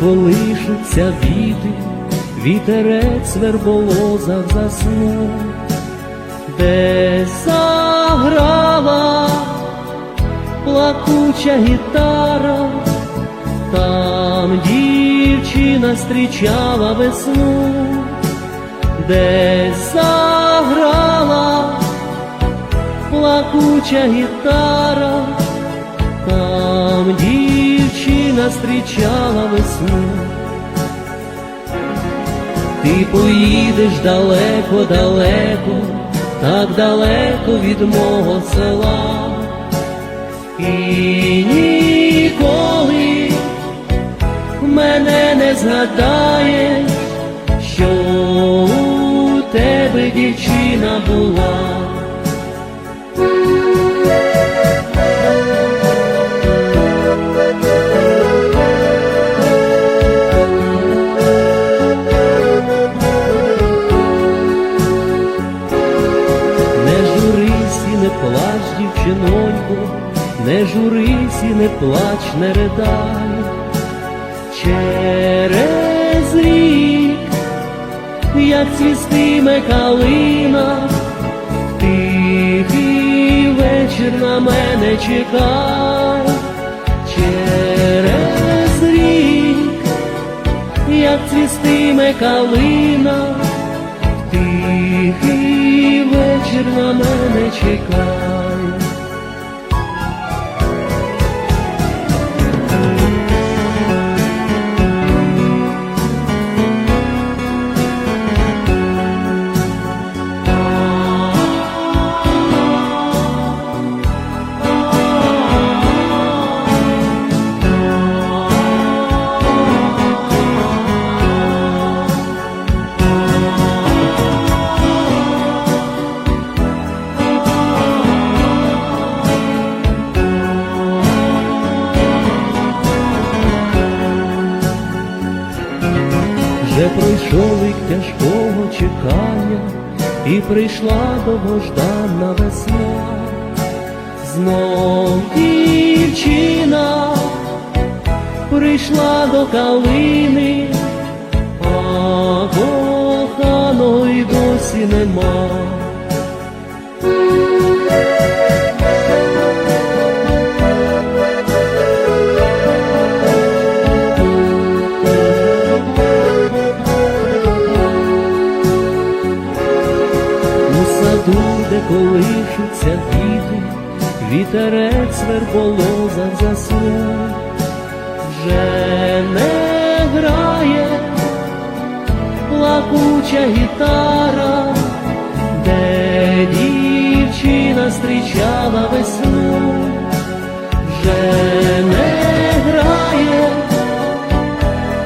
колишуться віти, вітерець верболозах заснув, де заграла плакуча гітара, там дівчина зустрічала весну, де заграла плакуча гітара, там дівчина зустрічала весну. Ти поїдеш далеко-далеко, так далеко від мого села, і ніколи мене не згадаєш, що у тебе дівчина була. Не журись і не плач, не ридай. Через рік, як цвістиме калина, тихий вечір на мене чекай. Через рік, як цвістиме калина, Вже пройшов вік тяжкого чекання, і прийшла довгождана весна, знов дівчина прийшла до калини, а коханої досі нема. Де колишуться діти, вітерець верболозах заснув, вже не грає плакуча гітара, де дівчина зустрічала весну, вже не грає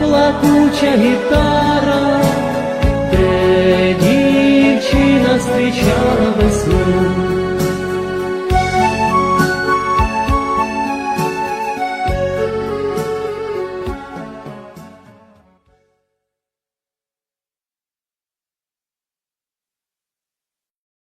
плакуча гітара